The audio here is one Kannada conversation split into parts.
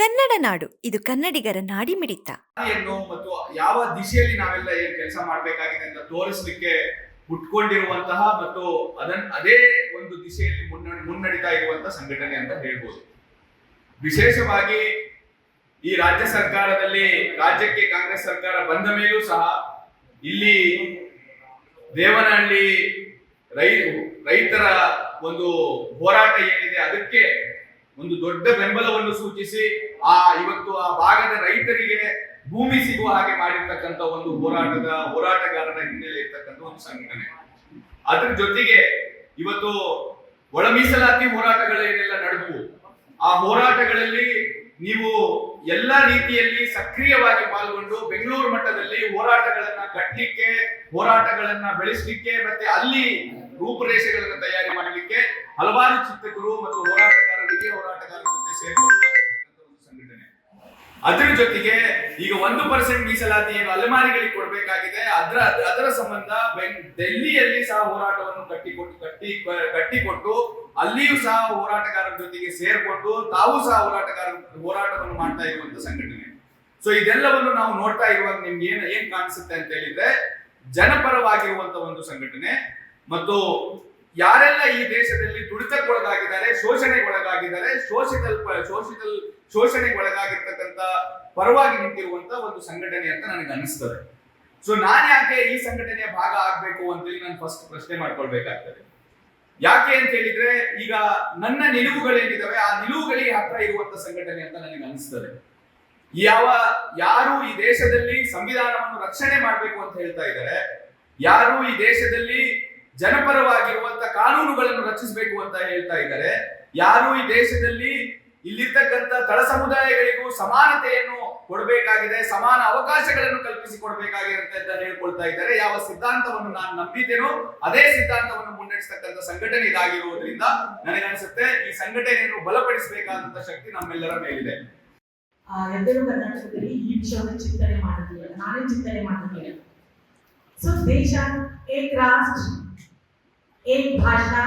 ಕನ್ನಡ ನಾಡು, ಇದು ಕನ್ನಡಿಗರ ನಾಡಿಮಿಡಿತ. ಮಿಡಿತ ಮತ್ತು ಯಾವ ದಿಶೆಯಲ್ಲಿ ನಾವೆಲ್ಲ ಏನ್ ಕೆಲಸ ಮಾಡಬೇಕಾಗಿದೆ ಅಂತ ತೋರಿಸ್ಲಿಕ್ಕೆ ಹುಟ್ಕೊಂಡಿರುವಂತಹ ಮತ್ತು ಅದನ್, ಅದೇ ಒಂದು ದಿಶೆಯಲ್ಲಿ ಮುನ್ನ, ಮುನ್ನಡಿತಾ ಇರುವಂತಹ ಸಂಘಟನೆ ಅಂತ ಹೇಳ್ಬೋದು. ವಿಶೇಷವಾಗಿ ಈ ರಾಜ್ಯ ಸರ್ಕಾರದಲ್ಲಿ ರಾಜ್ಯಕ್ಕೆ ಕಾಂಗ್ರೆಸ್ ಸರ್ಕಾರ ಬಂದ ಮೇಲೂ ಸಹ ಇಲ್ಲಿ ದೇವನಹಳ್ಳಿ ರೈ, ರೈತರ ಒಂದು ಹೋರಾಟ ಏನಿದೆ ಅದಕ್ಕೆ ಒಂದು ದೊಡ್ಡ ಬೆಂಬಲವನ್ನು ಸೂಚಿಸಿ ಆ, ಇವತ್ತು ಆ ಭಾಗದ ರೈತರಿಗೆ ಭೂಮಿ ಸಿಗುವ ಹಾಗೆ ಮಾಡಿರ್ತಕ್ಕಂಥ ಒಂದು ಹೋರಾಟದ ಹೋರಾಟಗಾರರ ಹಿನ್ನೆಲೆ ಇರ್ತಕ್ಕಂಥ ಒಂದು ಸಂಘಟನೆ. ಅದ್ರ ಜೊತೆಗೆ ಇವತ್ತು ಒಳ ಮೀಸಲಾತಿ ಹೋರಾಟಗಳೇನೆಲ್ಲ ನಡೆದವು. ಆ ಹೋರಾಟಗಳಲ್ಲಿ ನೀವು ಎಲ್ಲ ರೀತಿಯಲ್ಲಿ ಸಕ್ರಿಯವಾಗಿ ಪಾಲ್ಗೊಂಡು ಬೆಂಗಳೂರು ಮಟ್ಟದಲ್ಲಿ ಹೋರಾಟಗಳನ್ನ ಕಟ್ಟಲಿಕ್ಕೆ ಹೋರಾಟಗಳನ್ನ ಬೆಳೆಸಲಿಕ್ಕೆ ಮತ್ತೆ ಅಲ್ಲಿ ರೂಪುರೇಷೆಗಳನ್ನ ತಯಾರಿ ಮಾಡಲಿಕ್ಕೆ ಹಲವಾರು ಚಿಂತಕರು ಮತ್ತು ಹೋರಾಟಗಾರರಿಗೆ ಹೋರಾಟಗಾರರ ಅದರ ಜೊತೆಗೆ ಈಗ ಒಂದು ಪರ್ಸೆಂಟ್ ಮೀಸಲಾತಿ ಏನು ಅಲೆಮಾರಿಗಳಿಗೆ ಕೊಡಬೇಕಾಗಿದೆ. ಅದರ ಅದರ ಸಂಬಂಧ ಬೆಂಗ್- ಡೆಲ್ಲಿಯಲ್ಲಿ ಸಹ ಹೋರಾಟವನ್ನು ಕಟ್ಟಿಕೊಟ್ಟು, ಕಟ್ಟಿ ಕಟ್ಟಿಕೊಟ್ಟು ಅಲ್ಲಿಯೂ ಸಹ ಹೋರಾಟಗಾರರ ಜೊತೆಗೆ ಸೇರ್ಕೊಂಡು ತಾವು ಸಹ ಹೋರಾಟಗಾರ, ಹೋರಾಟವನ್ನು ಮಾಡ್ತಾ ಇರುವಂತ ಸಂಘಟನೆ. ಸೊ ಇದೆಲ್ಲವನ್ನು ನಾವು ನೋಡ್ತಾ ಇರುವಾಗ ನಿಮ್ಗೆ ಏನ್ ಏನ್ ಕಾಣಿಸುತ್ತೆ ಅಂತ ಹೇಳಿದ್ರೆ ಜನಪರವಾಗಿರುವಂತ ಒಂದು ಸಂಘಟನೆ ಮತ್ತು ಯಾರೆಲ್ಲ ಈ ದೇಶದಲ್ಲಿ ತುಳಿತಕ್ಕೊಳಗಾಗಿದ್ದಾರೆ ಶೋಷಣೆಗೊಳಗಾಗಿದ್ದಾರೆ, ಶೋಷಿತಲ್ ಶೋಷಿತಲ್ ಶೋಷಣೆಗೊಳಗಾಗಿರ್ತಕ್ಕಂಥ ಪರವಾಗಿ ನಿಂತಿರುವಂತ ಒಂದು ಸಂಘಟನೆ ಅಂತ ನನಗೆ ಅನಿಸ್ತದೆ ಸೊ ನಾನು ಯಾಕೆ ಈ ಸಂಘಟನೆಯ ಭಾಗ ಆಗ್ಬೇಕು ಅಂತೇಳಿ ನಾನು ಫಸ್ಟ್ ಪ್ರಶ್ನೆ ಮಾಡ್ಕೊಳ್ಬೇಕಾಗ್ತದೆ. ಯಾಕೆ ಅಂತ ಹೇಳಿದ್ರೆ ಈಗ ನನ್ನ ನಿಲುವುಗಳೇನಿದಾವೆ ಆ ನಿಲುವುಗಳಿಗೆ ಹತ್ರ ಇರುವಂತ ಸಂಘಟನೆ ಅಂತ ನನಗೆ ಅನಿಸ್ತದೆ ಯಾವ ಯಾರು ಈ ದೇಶದಲ್ಲಿ ಸಂವಿಧಾನವನ್ನು ರಕ್ಷಣೆ ಮಾಡಬೇಕು ಅಂತ ಹೇಳ್ತಾ ಇದ್ದಾರೆ, ಯಾರು ಈ ದೇಶದಲ್ಲಿ ಜನಪರವಾಗಿರುವಂತ ಕಾನೂನುಗಳನ್ನು ರಚಿಸಬೇಕು ಅಂತ ಹೇಳ್ತಾ ಇದ್ದಾರೆ, ಯಾರು ಈ ದೇಶದಲ್ಲಿ ಇಲ್ಲಿರ್ತಕ್ಕಂಥ ತಳ ಸಮುದಾಯಗಳಿಗೂ ಸಮಾನತೆಯನ್ನು ಕೊಡಬೇಕಾಗಿದೆ, ಸಮಾನ ಅವಕಾಶಗಳನ್ನು ಕಲ್ಪಿಸಿ ಕೊಡಬೇಕಾಗಿರುತ್ತೆ ಅಂತ ಹೇಳ್ಕೊಳ್ತಾ ಇದ್ದಾರೆ. ಯಾವ ಸಿದ್ಧಾಂತವನ್ನು ನಾನು ನಂಬಿದ್ದೇನೋ ಅದೇ ಸಿದ್ಧಾಂತವನ್ನು ಮುನ್ನಡೆಸ್ತಕ್ಕಂಥ ಸಂಘಟನೆ ಇದಾಗಿರುವುದರಿಂದ ನನಗನ್ಸುತ್ತೆ ಈ ಸಂಘಟನೆಯನ್ನು ಬಲಪಡಿಸಬೇಕಾದಂತ ಶಕ್ತಿ ನಮ್ಮೆಲ್ಲರ ಮೇಲಿದೆ. ಕರ್ನಾಟಕದಲ್ಲಿ ಈ ವಿಷಯವನ್ನು ಚಿಂತನೆ ಮಾಡುತ್ತಿಲ್ಲ ನಾನೇ ಚಿಂತನೆ ಮಾಡಿದ್ದೀನಿ ಸೊ ದೇಶ, ಏಕ್ ರಾಷ್ಟ್ರ, ಏಕ್ ಭಾಷಾ,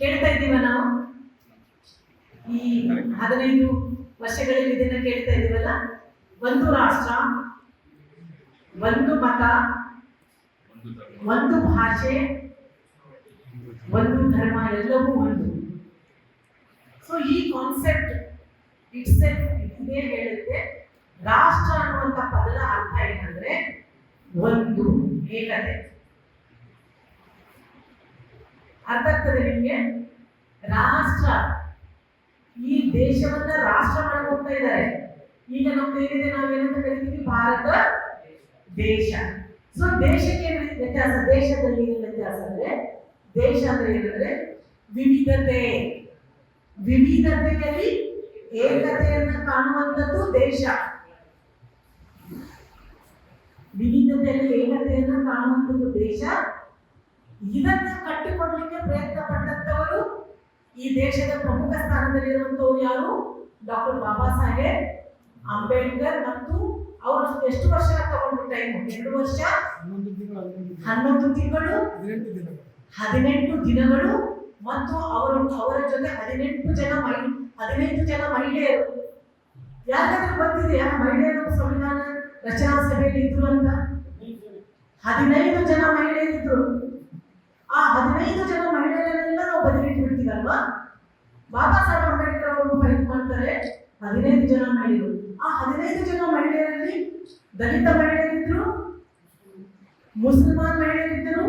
ಕೇಳ್ತಾ ಇದ್ದೀವ ನಾವು? ಈ ಹದಿನೈದು ವರ್ಷಗಳಲ್ಲಿ ಇದನ್ನ ಕೇಳ್ತಾ ಇದೀವಲ್ಲ ಒಂದು ರಾಷ್ಟ್ರ, ಒಂದು ಮತ, ಒಂದು ಭಾಷೆ, ಒಂದು ಧರ್ಮ, ಎಲ್ಲವೂ ಒಂದು. ಸೊ ಈ ಕಾನ್ಸೆಪ್ಟ್ ಇಟ್ಸ್ ಇದೇ ಹೇಳುತ್ತೆ. ರಾಷ್ಟ್ರ ಅನ್ನುವಂಥ ಪದದ ಅರ್ಥ ಏನಂದ್ರೆ ಒಂದು ಏಕತೆ. ಅರ್ಥ ಆಗ್ತದೆ ನಿಮಗೆ? ರಾಷ್ಟ್ರ ಈ ದೇಶವನ್ನ ರಾಷ್ಟ್ರ ಮಾಡಕ್ ಹೋಗ್ತಾ ಇದ್ದಾರೆ. ಈಗ ನಮ್ದು ಏನಿದೆ ನಾವೇನಂತ ಕರಿತೀವಿ? ಭಾರತ ದೇಶ. ಸೊ ದೇಶಕ್ಕೆ ವ್ಯತ್ಯಾಸ? ದೇಶದಲ್ಲಿ ವ್ಯತ್ಯಾಸ ಅಂದ್ರೆ, ದೇಶ ಅಂದ್ರೆ ಏನಂದ್ರೆ, ವಿವಿಧತೆ. ವಿವಿಧತೆಯಲ್ಲಿ ಏಕತೆಯನ್ನು ಕಾಣುವಂತದ್ದು ದೇಶ. ವಿವಿಧತೆಯಲ್ಲಿ ಏಕತೆಯನ್ನು ಕಾಣುವಂತದ್ದು ದೇಶ. ಇದನ್ನ ಕಟ್ಟಿಕೊಡ್ಲಿಕ್ಕೆ ಈ ದೇಶದ ಪ್ರಮುಖ ಸ್ಥಾನದಲ್ಲಿರುವಂತವ್ರು ಯಾರು? ಡಾಕ್ಟರ್ ಬಾಬಾ ಸಾಹೇಬ್ ಅಂಬೇಡ್ಕರ್ ಮತ್ತು ಅವರು ಎಷ್ಟು ವರ್ಷ ತಗೊಂಡ್ರು ಟೈಮ್ ಎರಡು ವರ್ಷ? ಹನ್ನೊಂದು ತಿಂಗಳು ಹದಿನೆಂಟು ದಿನಗಳು. ಮತ್ತು ಅವರು ಅವರ ಜೊತೆ ಹದಿನೆಂಟು ಜನ ಮಹಿ ಹದಿನೈದು ಜನ ಮಹಿಳೆಯರು. ಯಾರಿಗಾದ್ರೂ ಗೊತ್ತಿದೆಯಾ? ಮಹಿಳೆಯರ ಸಂವಿಧಾನ ರಚನಾ ಸಭೆಯಲ್ಲಿ ಇದ್ರು ಅಂತ? ಹದಿನೈದು ಜನ ಮಹಿಳೆಯರಿದ್ರು. ಆ ಹದಿನೈದು ಜನ ಮಹಿಳೆಯರನ್ನೆಲ್ಲ ನಾವು ಬದಿಗಿಟ್ಟು ಬಿಡ್ತೀವಲ್ವಾ ಬಾಬಾ ಸಾಹೇಬ್ ಅಂಬೇಡ್ಕರ್ ಅವರು ಫೈಟ್ ಮಾಡ್ತಾರೆ ಹದಿನೈದು ಜನ ಮಹಿಳೆಯರು. ಆ ಹದಿನೈದು ಜನ ಮಹಿಳೆಯರಲ್ಲಿ ದಲಿತ ಮಹಿಳೆಯರಿದ್ರು, ಮುಸಲ್ಮಾನ್ ಮಹಿಳೆಯರಿದ್ದರು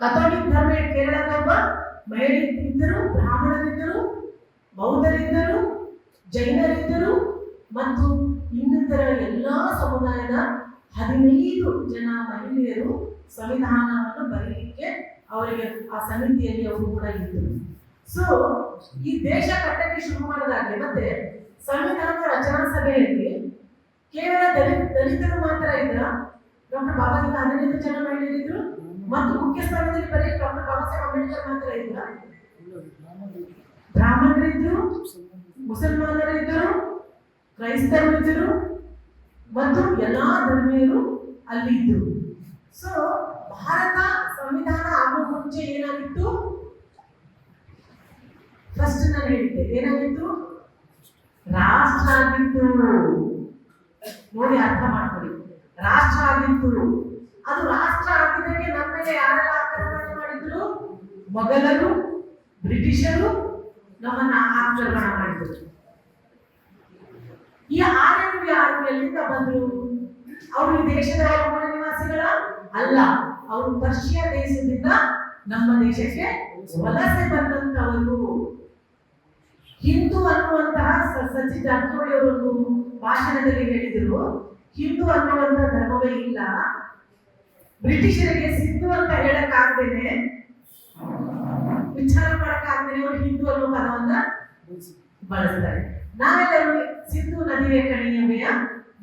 ಕಥೋಲಿಕ್ ಧರ್ಮ ಕೇರಳದ ಒಬ್ಬ ಮಹಿಳೆಯರಿದ್ದರು ಬ್ರಾಹ್ಮಣರಿದ್ದರು ಬೌದ್ಧರಿದ್ದರು ಜೈನರಿದ್ದರು ಮತ್ತು ಇನ್ನಿತರ ಎಲ್ಲಾ ಸಮುದಾಯದ ಹದಿನೈದು ಜನ ಮಹಿಳೆಯರು ಸಂವಿಧಾನವನ್ನು ಬರೀಲಿಕ್ಕೆ ಅವರಿಗೆ ಆ ಸಮಿತಿಯಲ್ಲಿ ಅವರು ಕೂಡ ಇದ್ದರು. ಸೊ ಈ ದೇಶ ಕಟ್ಟಕ್ಕೆ ಶುರು ಮಾಡಿದಾಗಲೇ ಮತ್ತೆ ಸಂವಿಧಾನ ರಚನಾ ಸಭೆಯಲ್ಲಿ ಕೇವಲ ದಲಿತ, ದಲಿತರು ಮಾತ್ರ ಇದ್ರ ಡಾಕ್ಟರ್ ಬಾಬಾ ಸಾಹೇಬ್ ಹದಿನೈದು ಜನ ಮಹಿಳೆಯರಿದ್ರು ಮತ್ತು ಮುಖ್ಯ ಸ್ಥಾನದಲ್ಲಿ ಬರೀ ಡಾಕ್ಟರ್ ಬಾಬಾ ಸಾಹೇಬ್ ಅಂಬೇಡ್ಕರ್ ಮಾತ್ರ ಇದ್ರ. ಬ್ರಾಹ್ಮಣರಿದ್ರು ಮುಸಲ್ಮಾನರಿದ್ದರು ಕ್ರೈಸ್ತರು ಇದ್ದರು ಮತ್ತು ಎಲ್ಲಾ ಧರ್ಮೀಯರು ಅಲ್ಲಿ ಇದ್ದರು ಸೊ ಭಾರತ ಸಂವಿಧಾನ ಆಗುವ ಮುಂಚೆ ಏನಾಗಿತ್ತು? ಫಸ್ಟ್ ನಾನು ಹೇಳಿದ್ದೆ, ಏನಾಗಿತ್ತು? ರಾಷ್ಟ್ರ ಆಗಿತ್ತು. ನೋಡಿ ಅರ್ಥ ಮಾಡ್ಕೊಳ್ಳಿ. ರಾಷ್ಟ್ರ ಆಗಿತ್ತು. ಅದು ರಾಷ್ಟ್ರ ಆಗಿದ್ದಕ್ಕೆ ನಮ್ಮ ಮೇಲೆ ಯಾರೆಲ್ಲ ಆಕ್ರಮಣ ಮಾಡಿದ್ರು? ಮೊಘಲರು, ಬ್ರಿಟಿಷರು ನಮ್ಮನ್ನ ಆಕ್ರಮಣ ಮಾಡಿದ್ರು. ಈ ಯಾರು ಎಲ್ಲಿಂದ ಬಂದ್ರು? ಅವರು ದೇಶದ ಮೂಲ ನಿವಾಸಿಗಳ ಅಲ್ಲ. ಅವರು ಪರ್ಷಿಯ ದೇಶದಿಂದ ನಮ್ಮ ದೇಶಕ್ಕೆ ವಲಸೆ ಬಂದಂತವರು ಹಿಂದೂ ಅನ್ನುವಂತಹ ಸಚಿ ಸಚಿನ್ ಜಾರಕಿಹೊಳಿ ಅವರೊಂದು ಭಾಷಣದಲ್ಲಿ ಹೇಳಿದ್ರು. ಹಿಂದೂ ಅನ್ನುವಂತ ಧರ್ಮವೇ ಇಲ್ಲ. ಬ್ರಿಟಿಷರಿಗೆ ಸಿಂಧು ಅಂತ ಹೇಳಕ್ಕಾಗ್ದೇನೆ, ವಿಚಾರ ಮಾಡಕ್ಕಾಗ್ದೇನೆ ಅವರು ಹಿಂದೂ ಅನ್ನೋ ಪದವನ್ನ ಬಳಸ್ತಾರೆ. ನಾವೆಲ್ಲರೂ ಸಿಂಧು ನದಿಯ ಕಣಿವೆಯ.